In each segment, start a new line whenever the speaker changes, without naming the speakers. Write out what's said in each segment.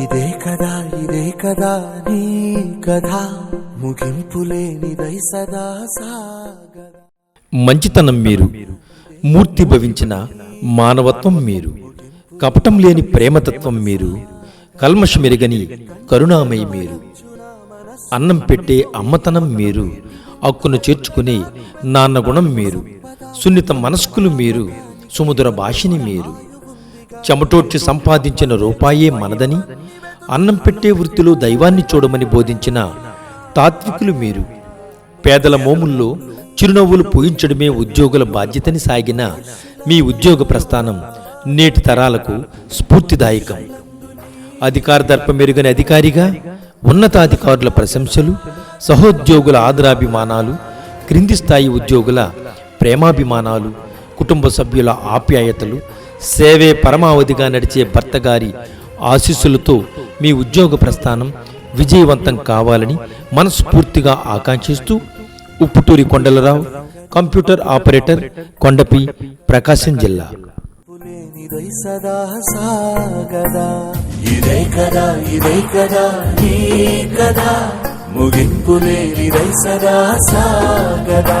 ఇదే కదా ఇదే కదా నీ కథ. ముగింపు లేనిదై సదా సాగదా.
మంచితనం మీరు మూర్తి భవించిన మానవత్వం మీరు కపటం లేని ప్రేమతత్వం మీరు కల్మషమెరగని కరుణామయి మీరు అన్నం పెట్టే అమ్మతనం మీరు అక్కును చేర్చుకునే నాన్న గుణం మీరు సున్నిత మనస్కులు మీరు సుముద్ర భాషని మీరు చెమటోడ్చి సంపాదించిన రూపాయే మనదని అన్నం పెట్టే వృత్తిలో దైవాన్ని చూడమని బోధించిన తాత్వికులు మీరు. పేదల మోముల్లో చిరునవ్వులు పూయించడమే ఉద్యోగుల బాధ్యతని సాగిన మీ ఉద్యోగ ప్రస్థానం నేటి తరాలకు స్ఫూర్తిదాయకం. అధికార దర్ప మెరుగని అధికారిగా ఉన్నతాధికారుల ప్రశంసలు సహోద్యోగుల ఆదరాభిమానాలు క్రింది స్థాయి ఉద్యోగుల ప్రేమాభిమానాలు కుటుంబ సభ్యుల ఆప్యాయతలు సేవే పరమావధిగా నడిచే భర్త గారి ఆశీస్సులతో మీ ఉద్యోగ ప్రస్థానం విజయవంతం కావాలని మనస్ఫూర్తిగా ఆకాంక్షిస్తూ ఉప్పుటూరి కొండలరావు కంప్యూటర్ ఆపరేటర్ కొండపి ప్రకాశం జిల్లా.
లేనిదై సదా సాగదా కదా కదా నీ కదా. ముగింపు లేనిదై సదా సాగదా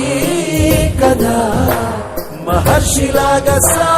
మహర్షిలాగా సా